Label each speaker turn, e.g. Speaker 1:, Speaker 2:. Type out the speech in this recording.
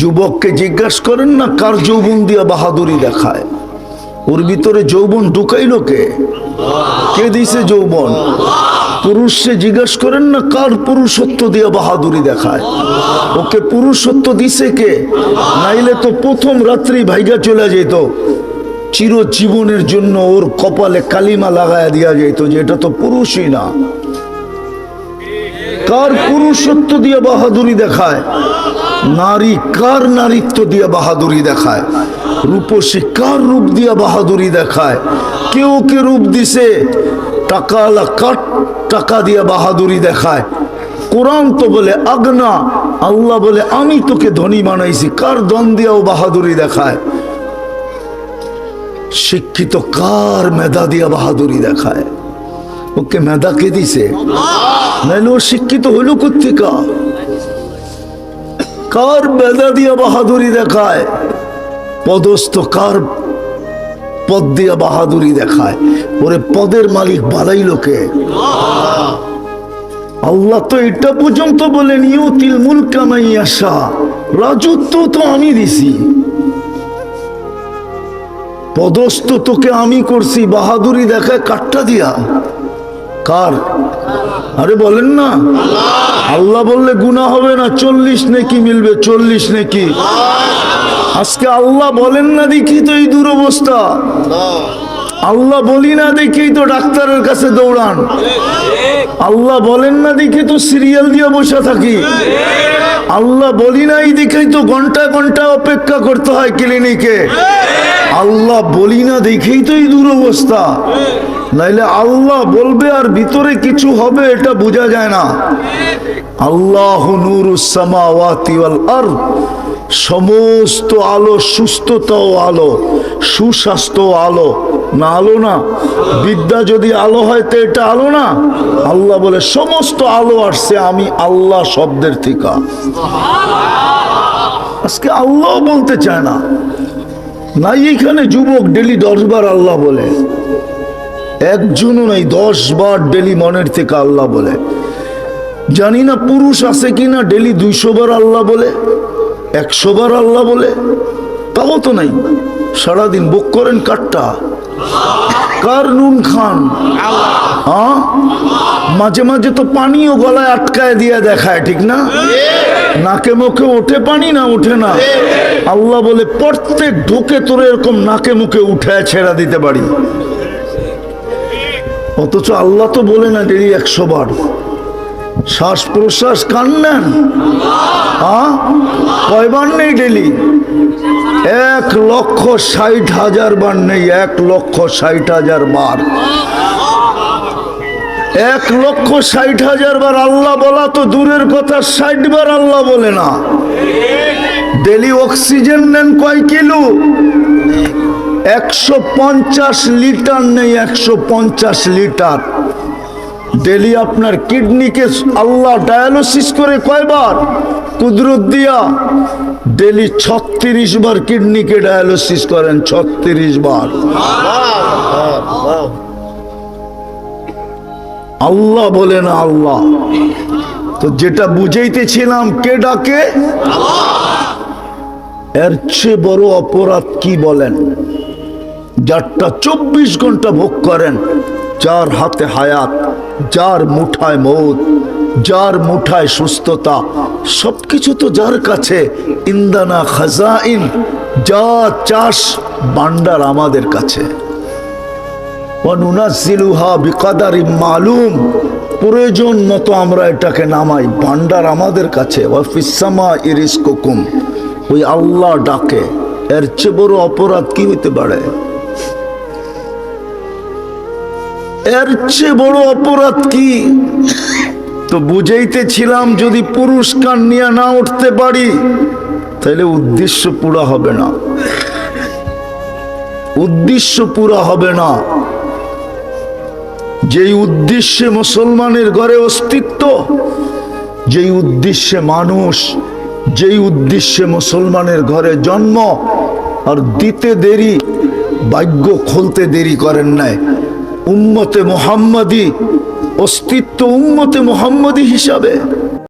Speaker 1: যুবককে জিজ্ঞাসা করেন, না, কার যৌবন দিয়া বাহাদুরি দেখায়? ওর ভিতরে যৌবন ঢুকাইলো কে? কে দিছে যৌবন? পুরুষে জিজ্ঞাসা করেন, না, কার পুরুষত্ব দিয়া বাহাদুরি দেখায়? ওকে পুরুষত্ব দিছে কে? নাইলে তো প্রথম রাত্রি ভাইগা চলে যেত। চিরজীবনের জন্য ওর কপালে কালিমা লাগায় দিয়া যেত যে এটা তো পুরুষই না। কার পুরুষত্ব দিয়ে বাহাদুরি দেখায়? নারী কার নারীত্ব দিয়ে বাহাদুরি দেখায়? রূপসী কার রূপ দিয়ে বাহাদুরি দেখায়? কেউ কে রূপ দিছে? টাকা আলা কাট টাকা দিয়ে বাহাদুরি দেখায়। কোরআন তো বলে, আগনা, আল্লাহ বলে, আমি তোকে ধনী বানাইছি। কার দন দিয়াও বাহাদুরি দেখায়? শিক্ষিত কার মেধা দিয়া বাহাদুরি দেখায়? ওকে মেধা কে দিছে? ও শিক্ষিত হইল কোথেকা কার বেদা দিয়া বাহাদুরি দেখায়? পদস্থ কার পদ দিয়া বাহাদুরি দেখায়? ওরে পদের মালিক বাড়াইল কে? আল্লাহ তো এটা পর্যন্ত বলেন, ইউতিল মুলকামাই আসা রাজত্ব তো আমি দিছি। পদস্থ তোকে আমি করছি, বাহাদুরি দেখায় কাটটা দিয়া। কার? আরে বলেন না। আল্লাহ বললে গুণা হবে না, চল্লিশ নাকি মিলবে, চল্লিশ নাকি। আজকে আল্লাহ বলেন না দেখি তো এই দুরবস্থা। আল্লাহ বলি না দেখেই তো ডাক্তারের কাছে দৌড়ান। আল্লাহ বলেন না দেখে তো সিরিয়াল দিয়ে বসে থাকি। আল্লাহ বলি না এই দেখেই তো ঘণ্টা ঘণ্টা অপেক্ষা করতে হয় ক্লিনিকে। আল্লাহ বলি না দেখেই তো এই দুরবস্থা। নাইলে আল্লাহ বলবে আর ভিতরে কিছু হবে, এটা বোঝা যায় না। আল্লাহ আরদ। সমস্ত আলো সুস্থতাও আলো, সুস্বাস্থ্য আলো। না আলো না। বিদ্যা যদি আলো হয়, তো এটা আলো না। আল্লাহ বলে, সমস্ত আলো আসছে আমি আল্লাহ শব্দের থেকে আজকে আল্লাহ বলতে চায় না। নাই এখানে যুবক ডেলি দশ বার আল্লাহ বলে। একজনও নাই দশ বার ডেলি মনের থেকে আল্লাহ বলে। জানি না পুরুষ আছে কিনা, ডেলি দুইশো বার আল্লাহ বলে একশো বার আল্লাহ বলে, তাও তো নাই। সারাদিন বুক করেন কাটটা কার নুন খান? মাঝে মাঝে তো পানিও গলায় আটকায় দিয়ে দেখায়, ঠিক না? নাকে মুখে ওঠে পানি না ওঠে না? আল্লাহ বলে, প্রত্যেক ঢুকে তোর এরকম নাকে মুখে উঠে ছেড়া দিতে পারি। অথচ আল্লাহ তো বলে না ডেলি একশো বার। শ্বাস প্রশ্বাস কান নেন? কয়বার নেই ডেলি? এক লক্ষ ষাট হাজার বার নেই, এক লক্ষ ষাট হাজার বার। এক লক্ষ ষাট হাজার বার আল্লাহ বলা তো দূরের কথা, ষাট বার আল্লাহ বলে না। ডেলি অক্সিজেন নেন কয় কিলো? একশো পঞ্চাশ লিটার নেই, একশো পঞ্চাশ লিটার। ডেলি আপনার কিডনিকে আল্লাহ ডায়ালিসিস করে কয়বার? কুদরত দিয়া। ডেলি ছত্রিশ বার কিডনিকে ডায়ালিসিস করেন, ছত্রিশ বার। আল্লাহ বলে না আল্লাহ। তো যেটা বুঝাইতেছিলাম কে ডাকে? এর চেয়ে বড় অপরাধ কি বলেন? যারটা চব্বিশ ঘণ্টা ভোগ করেন, যার হাতে হায়াত, যার মুঠায় মৌত, যার মুঠায় সুস্থতা, সবকিছু তো যার কাছে, ইন্দানা খাজাইন, যা চাষ বান্ডার আমাদের কাছে। ওয়ানুনাজ্জিলুহা বিকাদারি মালুম। প্রয়োজন মতো আমরা এটাকে নামাই। ভান্ডার আমাদের কাছে। ওয়াফিসামা ইরিসকুম ওই আল্লাহ ডাকে। এর চেয়ে বড় অপরাধ কি হইতে পারে? এর চেয়ে বড় অপরাধ কি? তো বুঝাইতেছিলাম যদি পুরস্কার নিয়ে না উঠতে পারি তাহলে উদ্দেশ্য পুরা হবে না। উদ্দেশ্য পুরা হবে না। যেই উদ্দেশ্যে মুসলমানের ঘরে অস্তিত্ব, যেই উদ্দেশ্যে মানুষ, যেই উদ্দেশ্যে মুসলমানের ঘরে জন্ম, আর দিতে দেরি, ভাগ্য খুলতে দেরি করেন নাই। উম্মতে মোহাম্মদী, অস্তিত্ব উম্মতে মোহাম্মদী হিসাবে।